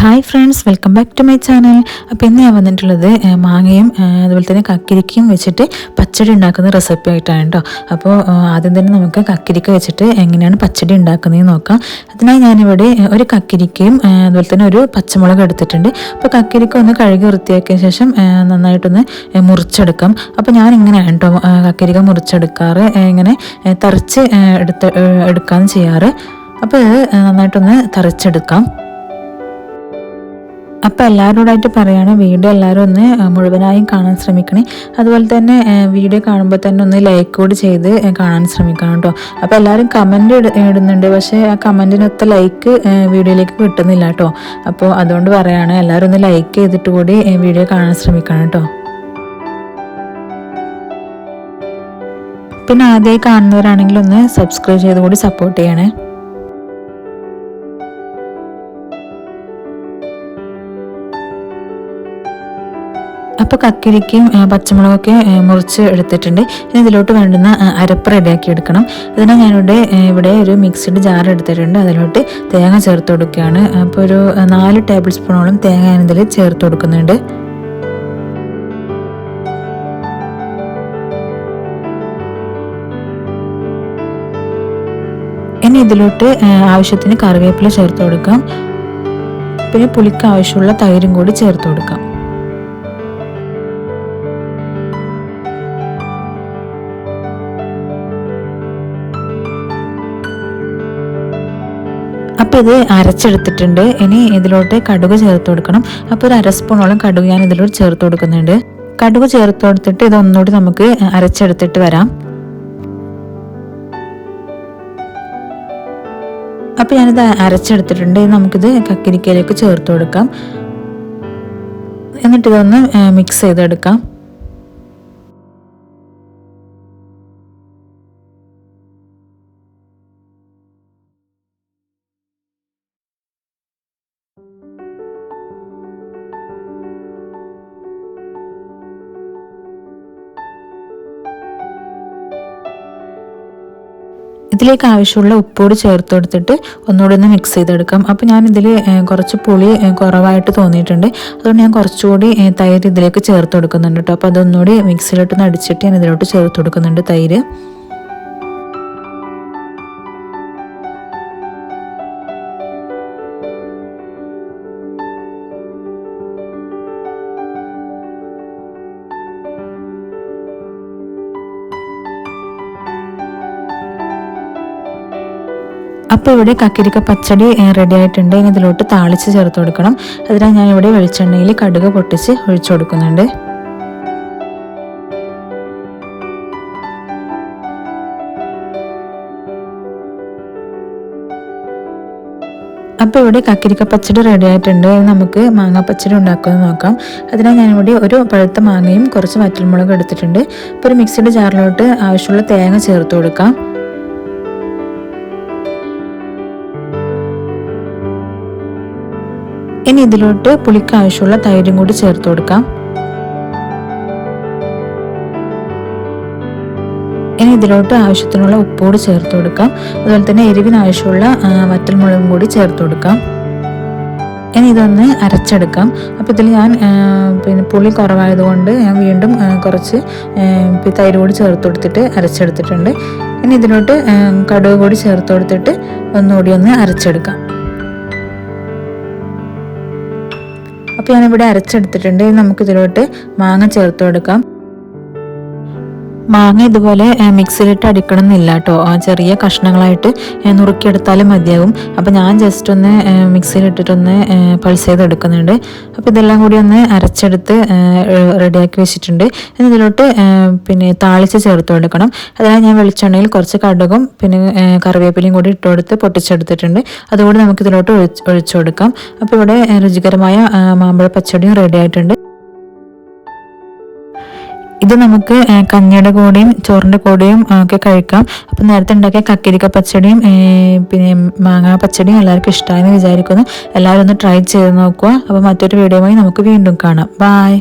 Hi friends welcome back to my channel അപ്പോൾ ഇന്ന് ഞാൻ വന്നിട്ടുള്ളത് മാങ്ങയും അതുപോലെ തന്നെ കക്കിരിക്കയും വെച്ചിട്ട് പച്ചടി ഉണ്ടാക്കുന്ന റെസിപ്പി ആയിട്ടാണ് കേട്ടോ അപ്പോൾ ആദ്യം തന്നെ നമുക്ക് കക്കിരിക്ക വെച്ചിട്ട് എങ്ങനെയാണ് പച്ചടി ഉണ്ടാക്കുന്നതെന്ന് നോക്കാം. അതിനായി ഞാനിവിടെ ഒരു കക്കിരിക്കയും അതുപോലെ തന്നെ ഒരു പച്ചമുളക് എടുത്തിട്ടുണ്ട്. അപ്പോൾ കക്കിരിക്ക ഒന്ന് കഴുകി വൃത്തിയാക്കിയ ശേഷം നന്നായിട്ടൊന്ന് മുറിച്ചെടുക്കാം. അപ്പോൾ ഞാൻ ഇങ്ങനെയാണ് കേട്ടോ കക്കിരിക്ക മുറിച്ചെടുക്കാറ് ഇങ്ങനെ തറച്ച് എടുത്ത് എടുക്കാൻ ചെയ്യാറ്. അപ്പോൾ നന്നായിട്ടൊന്ന് തറിച്ചെടുക്കാം. അപ്പോൾ എല്ലാവരോടായിട്ട് പറയുകയാണ് വീഡിയോ എല്ലാവരും ഒന്ന് മുഴുവനായും കാണാൻ ശ്രമിക്കണേ. അതുപോലെ തന്നെ വീഡിയോ കാണുമ്പോൾ തന്നെ ഒന്ന് ലൈക്ക് കൂടി ചെയ്ത് കാണാൻ ശ്രമിക്കണം കേട്ടോ. അപ്പോൾ എല്ലാവരും കമന്റ് ഇടുന്നുണ്ട്. പക്ഷേ ആ കമന്റിനൊത്ത ലൈക്ക് വീഡിയോയിലേക്ക് കിട്ടുന്നില്ല കേട്ടോ. അപ്പോൾ അതുകൊണ്ട് പറയുകയാണ് എല്ലാവരും ഒന്ന് ലൈക്ക് ചെയ്തിട്ട് കൂടി വീഡിയോ കാണാൻ ശ്രമിക്കണം കേട്ടോ. പിന്നെ ആദ്യമായി കാണുന്നവരാണെങ്കിൽ ഒന്ന് സബ്സ്ക്രൈബ് ചെയ്ത് കൂടി സപ്പോർട്ട് ചെയ്യണേ. അപ്പോൾ കക്കിരിക്കയും പച്ചമുളകൊക്കെ മുറിച്ച് എടുത്തിട്ടുണ്ട്. ഇനി ഇതിലോട്ട് വേണ്ടുന്ന അരപ്പ് റെഡിയാക്കി എടുക്കണം. അതിന് ഞാനിവിടെ ഇവിടെ ഒരു മിക്സിഡ് ജാർ എടുത്തിട്ടുണ്ട്. അതിലോട്ട് തേങ്ങ ചേർത്ത് കൊടുക്കുകയാണ്. അപ്പോൾ ഒരു നാല് ടേബിൾ സ്പൂണോളം തേങ്ങ ഞാനിതിൽ ചേർത്ത് കൊടുക്കുന്നുണ്ട്. ഇനി ഇതിലോട്ട് ആവശ്യത്തിന് കറിവേപ്പില ചേർത്ത് കൊടുക്കാം. പിന്നെ പുളിക്ക് ആവശ്യമുള്ള തൈരും കൂടി ചേർത്ത് കൊടുക്കാം. അപ്പോൾ ഇത് അരച്ചെടുത്തിട്ടുണ്ട്. ഇനി ഇതിലോട്ട് കടുക് ചേർത്ത് കൊടുക്കണം. അപ്പോൾ ഒരു അര സ്പൂണോളം കടുക് ഞാൻ ഇതിലോട്ട് ചേർത്ത് കൊടുക്കുന്നുണ്ട്. കടുക് ചേർത്ത് കൊടുത്തിട്ട് ഇതൊന്നുകൂടി നമുക്ക് അരച്ചെടുത്തിട്ട് വരാം. അപ്പോൾ ഞാനിത് അരച്ചെടുത്തിട്ടുണ്ട്. നമുക്കിത് കക്കിരിക്കയിലേക്ക് ചേർത്ത് കൊടുക്കാം. എന്നിട്ട് ഇതൊന്ന് മിക്സ് ചെയ്തെടുക്കാം. ഇതിലേക്ക് ആവശ്യമുള്ള ഉപ്പോട് ചേർത്ത് കൊടുത്തിട്ട് ഒന്നുകൂടി ഒന്ന് മിക്സ് ചെയ്തെടുക്കാം. അപ്പോൾ ഇതിൽ കുറച്ച് പുളി കുറവായിട്ട് തോന്നിയിട്ടുണ്ട്. അതുകൊണ്ട് ഞാൻ കുറച്ചുകൂടി തൈര് ഇതിലേക്ക് ചേർത്ത് കൊടുക്കുന്നുണ്ട് കേട്ടോ അപ്പോൾ അതൊന്നുകൂടി മിക്സിയിലോട്ടൊന്ന് അടിച്ചിട്ട് ഞാൻ ഇതിലോട്ട് ചേർത്ത് കൊടുക്കുന്നുണ്ട് തൈര്. അപ്പോൾ ഇവിടെ കക്കിരിക്ക പച്ചടി റെഡി ആയിട്ടുണ്ട്. ഇനി ഇതിലോട്ട് താളിച്ച് ചേർത്ത് കൊടുക്കണം. അതിനായി ഞാൻ ഇവിടെ വെളിച്ചെണ്ണയിൽ കടുക് പൊട്ടിച്ച് ഒഴിച്ചു കൊടുക്കുന്നുണ്ട്. അപ്പോൾ ഇവിടെ കക്കിരിക്ക പച്ചടി റെഡി ആയിട്ടുണ്ട്. നമുക്ക് മാങ്ങ പച്ചടി ഉണ്ടാക്കുന്നത് നോക്കാം. അതിനായി ഞാനിവിടെ ഒരു പഴുത്ത മാങ്ങയും കുറച്ച് വറ്റൽമുളകും എടുത്തിട്ടുണ്ട്. അപ്പോൾ ഒരു മിക്സിയുടെ ജാറിലോട്ട് ആവശ്യമുള്ള തേങ്ങ ചേർത്ത് കൊടുക്കാം. ഇനി ഇതിലോട്ട് പുളിക്ക് ആവശ്യമുള്ള തൈരും കൂടി ചേർത്ത് കൊടുക്കാം. ഇനി ഇതിലോട്ട് ആവശ്യത്തിനുള്ള ഉപ്പോട് ചേർത്ത് കൊടുക്കാം. അതുപോലെ തന്നെ എരിവിന് ആവശ്യമുള്ള വറ്റൽമുളകും കൂടി ചേർത്ത് കൊടുക്കാം. ഇനി ഇതൊന്ന് അരച്ചെടുക്കാം. അപ്പോൾ ഇതിൽ ഞാൻ പിന്നെ പുളി കുറവായതുകൊണ്ട് ഞാൻ വീണ്ടും കുറച്ച് തൈര് കൂടി ചേർത്ത് കൊടുത്തിട്ട് അരച്ചെടുത്തിട്ടുണ്ട്. ഇനി ഇതിലോട്ട് കടുക് കൂടി ചേർത്ത് കൊടുത്തിട്ട് ഒന്നുകൂടി ഒന്ന് അരച്ചെടുക്കാം. അപ്പോൾ ഞാനിവിടെ അരച്ചെടുത്തിട്ടുണ്ട്. നമുക്കിതിലോട്ട് മാങ്ങ ചേർത്ത് കൊടുക്കാം മാങ്ങ ഇതുപോലെ മിക്സിയിലിട്ട് അടിക്കണം എന്നില്ല കേട്ടോ ചെറിയ കഷ്ണങ്ങളായിട്ട് നുറുക്കിയെടുത്താലും മതിയാകും അപ്പോൾ ഞാൻ ജസ്റ്റ് ഒന്ന് മിക്സിയിലിട്ടിട്ടൊന്ന് പൾസ് ചെയ്തെടുക്കുന്നുണ്ട്. അപ്പോൾ ഇതെല്ലാം കൂടി ഒന്ന് അരച്ചെടുത്ത് റെഡിയാക്കി വെച്ചിട്ടുണ്ട്. ഇതിലോട്ട് പിന്നെ താളിച്ച് ചേർത്ത് കൊടുക്കണം അതായത് ഞാൻ വെളിച്ചെണ്ണയിൽ കുറച്ച് കടുകും പിന്നെ കറിവേപ്പിലയും കൂടി ഇട്ട് കൊടുത്ത് പൊട്ടിച്ചെടുത്തിട്ടുണ്ട്. അതുകൊണ്ട് നമുക്ക് ഇതിലോട്ട് ഒഴിച്ച് ഒഴിച്ചു കൊടുക്കാം അപ്പോൾ ഇവിടെ രുചികരമായ മാമ്പഴ പച്ചടിയും റെഡി ആയിട്ടുണ്ട്. ഇത് നമുക്ക് കഞ്ഞിയുടെ കൂടെയും ചോറിന്റെ കൂടെയും ഒക്കെ കഴിക്കാം. അപ്പം നേരത്തെ ഉണ്ടാക്കിയ കക്കിരിക്ക പച്ചടിയും പിന്നെ മാങ്ങാ പച്ചടിയും എല്ലാവർക്കും ഇഷ്ടമായെന്ന് വിചാരിക്കുന്നു. എല്ലാവരും ഒന്ന് ട്രൈ ചെയ്ത് നോക്കുക. അപ്പോൾ മറ്റൊരു വീഡിയോയുമായി നമുക്ക് വീണ്ടും കാണാം. ബായ്